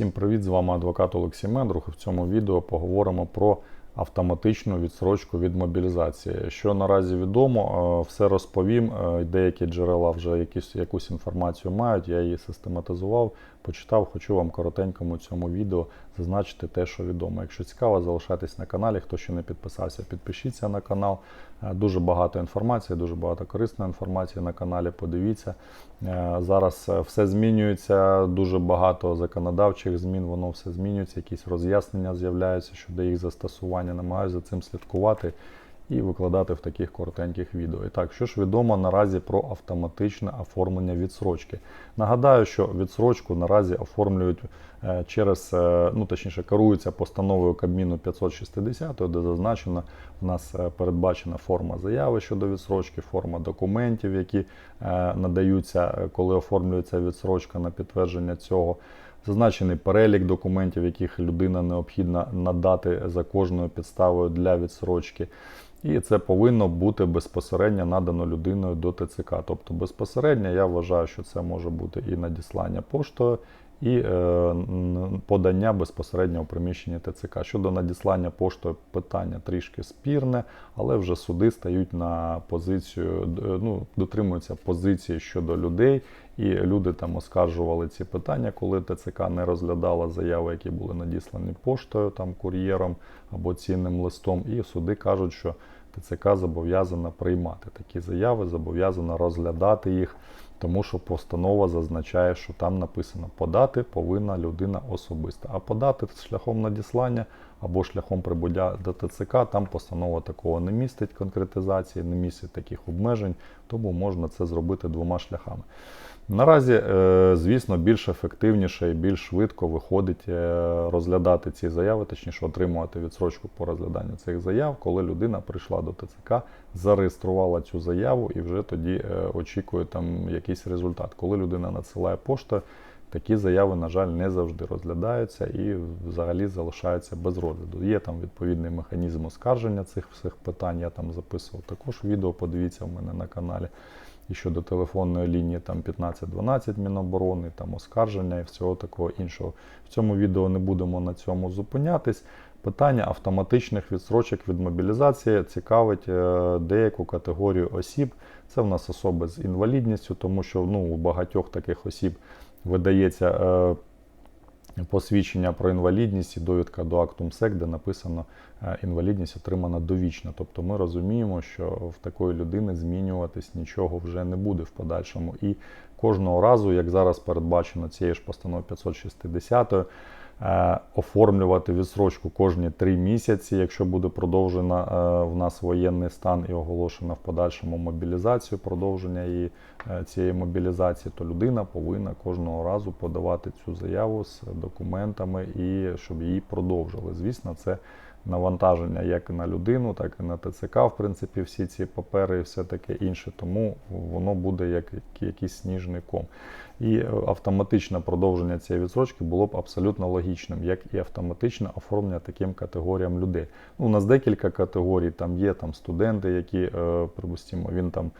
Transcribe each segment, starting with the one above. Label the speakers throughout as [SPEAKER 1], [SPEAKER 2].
[SPEAKER 1] Всім привіт! З вами адвокат Олексій Мендрух. В цьому відео поговоримо про автоматичну відсрочку від мобілізації. Що наразі відомо, е, все розповім. Е, Деякі джерела вже якісь, якусь інформацію мають. Я її систематизував, почитав. Хочу вам коротенькому цьому відео зазначити те, що відомо. Якщо цікаво, залишайтесь на каналі. Хто ще не підписався, підпишіться на канал. Е, Дуже багато інформації, дуже багато корисної інформації на каналі. Подивіться. Зараз все змінюється, дуже багато законодавчих змін, воно все змінюється, якісь роз'яснення з'являються щодо їх застосування. Намагаюся за цим слідкувати і викладати в таких коротеньких відео. І так, що ж відомо наразі про автоматичне оформлення відсрочки. Нагадаю, що відсрочку наразі оформлюють е, через, е, ну точніше, керуються постановою Кабміну 560, де зазначено, в нас е, передбачена форма заяви щодо відсрочки, форма документів, які надаються, коли оформлюється відсрочка на підтвердження цього. Зазначений перелік документів, яких людина необхідно надати за кожною підставою для відсрочки. І це повинно бути безпосередньо надано людиною до ТЦК. Тобто безпосередньо я вважаю, що це може бути і надіслання поштою, і е, подання безпосередньо у приміщенні ТЦК. Щодо надіслання поштою питання трішки спірне, але вже суди стають на позицію, ну, дотримуються позиції щодо людей, і люди там оскаржували ці питання, коли ТЦК не розглядала заяви, які були надіслані поштою, там кур'єром або цінним листом. І суди кажуть, що ТЦК зобов'язана приймати такі заяви, зобов'язана розглядати їх, тому що постанова зазначає, що там написано подати повинна людина особисто. А подати шляхом надіслання або шляхом прибуття до ТЦК, там постанова такого не містить конкретизації, не містить таких обмежень, тому можна це зробити двома шляхами. Наразі, е, звісно, більш ефективніше і більш швидко виходить е, розглядати ці заяви, точніше отримувати відсрочку по розгляданню цих заяв, коли людина прийшла до ТЦК, зареєструвала цю заяву і вже тоді е, очікує там якийсь результат. Коли людина надсилає пошту, такі заяви, на жаль, не завжди розглядаються і взагалі залишаються без розгляду. Є там відповідний механізм оскарження цих всіх питань. Я там записував також відео. Подивіться в мене на каналі. І щодо телефонної лінії там 1512 Міноборони, там оскарження і всього такого іншого. В цьому відео не будемо на цьому зупинятись. Питання автоматичних відсрочок від мобілізації цікавить е, деяку категорію осіб. Це в нас особи з інвалідністю, тому що ну, у багатьох таких осіб видається е, посвідчення про інвалідність і довідка до акту МСЕК, де написано е, інвалідність отримана довічно. Тобто ми розуміємо, що в такої людини змінюватись нічого вже не буде в подальшому. І кожного разу, як зараз передбачено цією ж постановою 560, е, оформлювати відсрочку кожні три місяці, якщо буде продовжена е, в нас воєнний стан і оголошена в подальшому мобілізацію, продовження її е, цієї мобілізації, то людина повинна кожного разу подавати цю заяву з документами і щоб її продовжили. Звісно, це навантаження як на людину, так і на ТЦК, в принципі, всі ці папери і все таке інше. Тому воно буде як якийсь сніжний ком. І автоматичне продовження цієї відсрочки було б абсолютно логічним, як і автоматичне оформлення таким категоріям людей. Ну, у нас декілька категорій. Там є там студенти, які, е, припустимо, він там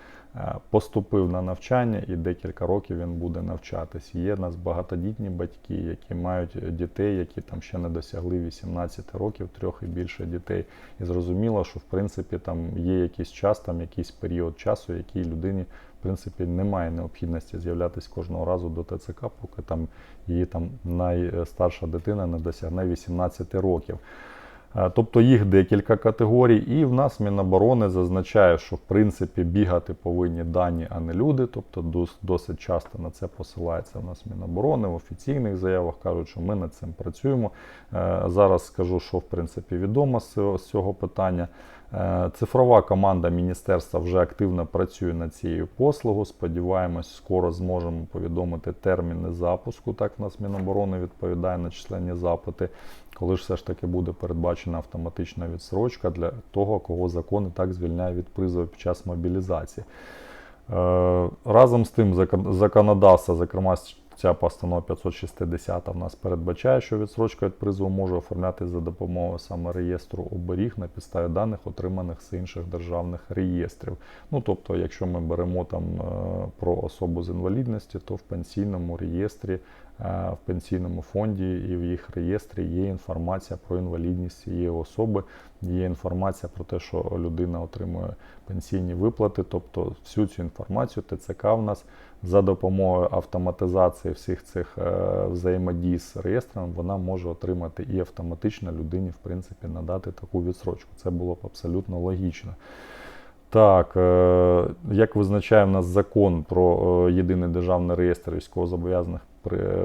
[SPEAKER 1] поступив на навчання і декілька років він буде навчатись. Є в нас багатодітні батьки, які мають дітей, які там ще не досягли 18 років, трьох і більше дітей. І зрозуміло, що в принципі там є якийсь час, там якийсь період часу, який людині в принципі немає необхідності з'являтися кожного разу до ТЦК, поки там її там найстарша дитина не досягне 18 років. Е, Тобто їх декілька категорій, і в нас Міноборони зазначає, що в принципі бігати повинні дані, а не люди. Тобто досить часто на це посилається в нас Міноборони в офіційних заявах кажуть, що ми над цим працюємо. Е, Зараз скажу, що в принципі відомо з цього, з цього питання. Е, Цифрова команда міністерства вже активно працює над цією послугою. Сподіваємось, скоро зможемо повідомити терміни запуску. Так в нас Міноборони відповідає на численні запити, коли ж все ж таки буде передбачена автоматична відсрочка для того, кого закон і так звільняє від призову під час мобілізації. Е, Разом з тим, закон- законодавство, зокрема ця постанова 560 в нас передбачає, що відсрочка від призову може оформляти за допомогою саме реєстру оберіг на підставі даних, отриманих з інших державних реєстрів. Ну тобто, якщо ми беремо там е, про особу з інвалідності, то в пенсійному реєстрі в пенсійному фонді і в їх реєстрі є інформація про інвалідність цієї особи, є інформація про те, що людина отримує пенсійні виплати. Тобто всю цю інформацію ТЦК в нас за допомогою автоматизації всіх цих е, взаємодій з реєстром, вона може отримати і автоматично людині, в принципі, надати таку відсрочку. Це було б абсолютно логічно. Так, е, як визначає в нас закон про е, єдиний державний реєстр військовозобов'язаних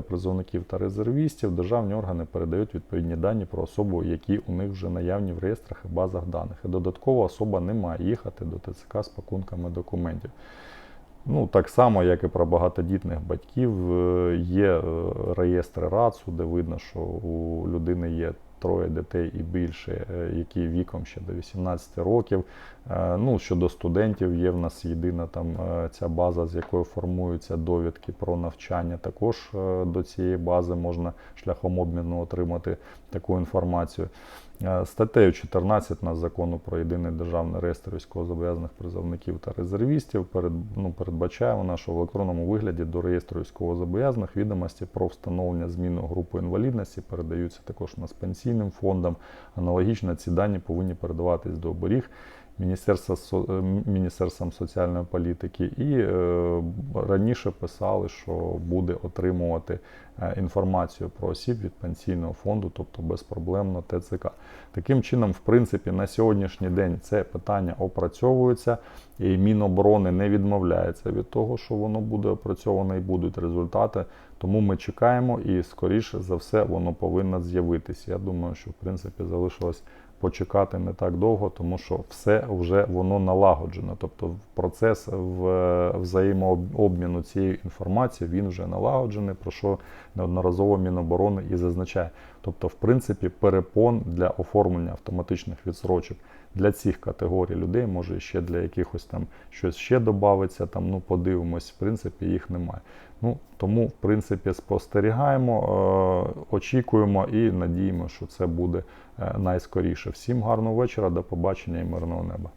[SPEAKER 1] призовників та резервістів, державні органи передають відповідні дані про особу, які у них вже наявні в реєстрах і базах даних. І додатково особа не має їхати до ТЦК з пакунками документів. Ну, так само, як і про багатодітних батьків, е, є реєстри РАЦУ, де видно, що у людини є троє дітей і більше, е, які віком ще до 18 років. Е, Ну, щодо студентів, є в нас єдина там е, ця база, з якою формуються довідки про навчання. Також до цієї бази можна шляхом обміну отримати таку інформацію. Е, Статтею 14 на закону про єдиний державний реєстр військовозобов'язаних призовників та резервістів перед, ну, передбачає вона, що в електронному вигляді до реєстру військовозобов'язаних відомості про встановлення зміну групи інвалідності передаються також у нас пенсійним фондам. Аналогічно ці дані повинні передаватись до оберіг. Міністерства е, Міністерством соціальної політики, і е, раніше писали, що буде отримувати е, інформацію про осіб від пенсійного фонду, тобто безпроблемно ТЦК. Таким чином, в принципі, на сьогоднішній день це питання опрацьовується, і Міноборони не відмовляється від того, що воно буде опрацьоване і будуть результати. Тому ми чекаємо, і скоріше за все воно повинно з'явитися. Я думаю, що в принципі залишилось почекати не так довго, тому що все вже воно налагоджено. Тобто процес взаємообміну цією інформацією він вже налагоджений, про що неодноразово Міноборони і зазначає. Тобто, в принципі, перепон для оформлення автоматичних відсрочок для цих категорій людей, може ще для якихось там щось ще додається, там ну подивимось, в принципі, їх немає. Ну тому, в принципі, спостерігаємо, е, очікуємо і надіємо, що це буде е, найскоріше. Всім гарного вечора, до побачення і мирного неба.